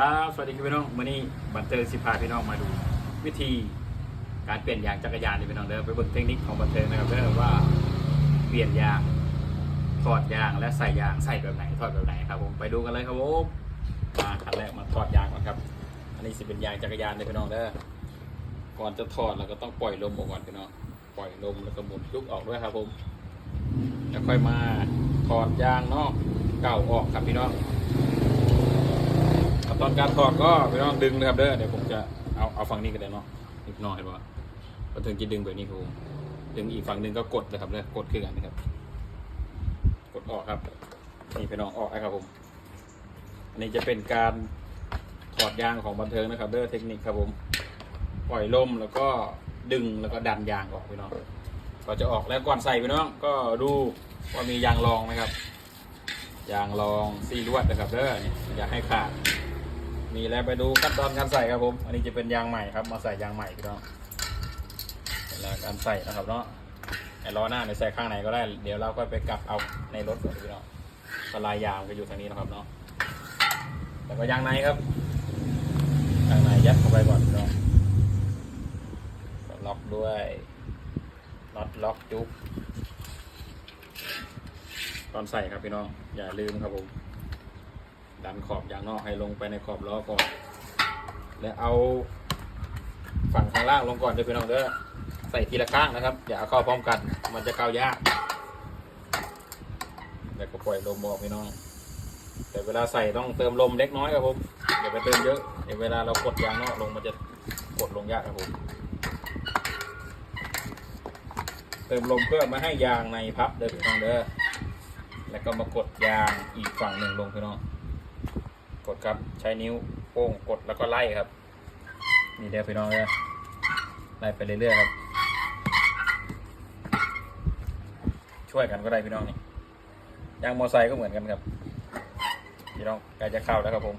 ครับสวัสดีครับพี่น้องวันนี้บันเทิงสิพาพี่น้องมาดูวิธีการเปลี่ยนยางจักรยานนี่พี่น้องเด้อไปเบิ่งเทคนิคของบันเทิงนะครับเด้อว่าเปลี่ยนยางถอดยางและใส่ยางใส่แบบไหนถอดแบบไหนครับผมไปดูกันเลยครับผมมาขั้นแรกมาถอดยางก่อนครับ อันนี้สิเป็นยางจักรยานเลยพี่น้องเด้อก่อนจะถอดเราก็ต้องปล่อยลมออกก่อนพี่น้องปล่อยลมแล้วก็หมุนลุกออกด้วยครับผมแล้วค่อยมาถอดยางนอกเก่าออกครับพี่น้อง ตอนการถอดก็ไม่ต้องดึงนะครับเด้อเดี๋ยวผมจะเอาเอาฝั่งนี้ก็ได้เนาะอีกหน่อยว่าพอถึงจะดึงแบบนี้ครับผมดึงอีกฝั่งหนึ่งก็กดนะครับเด้อกดคือกันนะครับ กดออกครับนี่พี่น้องออกนะครับผม อันนี้จะเป็นการถอดยางของบันเทิงนะครับเด้อเทคนิคครับผมปล่อยลมแล้วก็ดึงแล้วก็ดันยางออกพี่น้องก็จะออกแล้วก่อนใส่พี่น้องก็ดูว่ามียางรองไหมครับยางรองซีลวดนะครับเด้อนี่อย่าให้ขาด มีแล้วไปดูขั้นตอนการใส่ครับผม อันนี้จะเป็นยางใหม่ครับ มาใส่ยางใหม่พี่น้องเวลาการใส่นะครับเนาะไอ้ล้อหน้าเนี่ยใส่ข้างไหนก็ได้ เดี๋ยวเราก็ไปกลับเอาในรถก่อนพี่น้องสลายยางก็อยู่ทางนี้นะครับเนาะ แล้วก็ยางในครับ ยางในยัดเข้าไปก่อนพี่น้องล็อกด้วยน็อตล็อกจุ๊บตอนใส่ครับพี่น้อง อย่าลืมครับผม ดันขอบยางนอกให้ลงไปในขอบล้อก่อน แล้วเอาฝั่งข้างล่างลงก่อนเดี๋ยวพี่น้องเด้อใส่ทีละข้างนะครับ อย่าเอาเข้าพร้อมกัน มันจะเข้ายากแล้วก็ปล่อยลมออกพี่น้อง แต่เวลาใส่ต้องเติมลมเล็กน้อยครับผมอย่าไปเติมเยอะเดี๋ยวเวลาเรากดยางนอกลงมันจะกดลงยากครับผมเติมลมเพื่อไม่ให้ยางในพับเด้อพี่น้องเด้อแล้วก็มากดยางอีกฝั่งหนึ่งลงพี่น้อง กดครับใช้นิ้วโป้งกดแล้วก็ไล่ครับนี่เดียวพี่น้องเลยไล่ไปเรื่อยๆครับ ช่วยกันก็ได้พี่น้องนี่ยางมอไซค์ก็เหมือนกันครับพี่น้องใกล้จะเข้าแล้วครับผม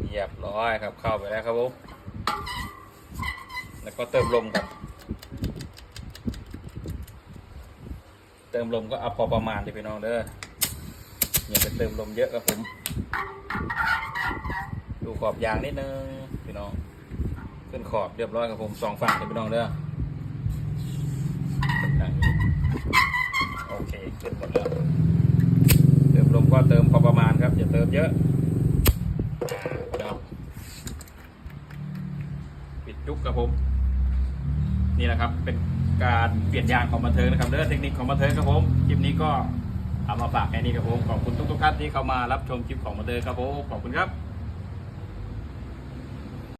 เรียบร้อยครับเข้าไปแล้วครับผมแล้วก็เติมลมครับเติมลมก็เอาพอประมาณดิพี่น้องเด้ออย่าไปเติมลมเยอะครับผม ดูขอบยางนิดนึงพี่น้อง ขึ้นขอบเรียบร้อยครับผมสองฝั่งเลยพี่น้องเด้อโอเคขึ้นหมดแล้วเติมลมก็เติมพอประมาณครับอย่าเติมเยอะปิดจุกครับผม นี่แหละครับเป็นการเปลี่ยนยางของบันเทิงนะครับเด้อเทคนิคของบันเทิงครับผมคลิปนี้ก็ เอามาฝากแค่นี้ครับผมขอบคุณทุกๆท่านที่เข้ามารับชมคลิปของมาเตอร์ครับผมขอบคุณครับ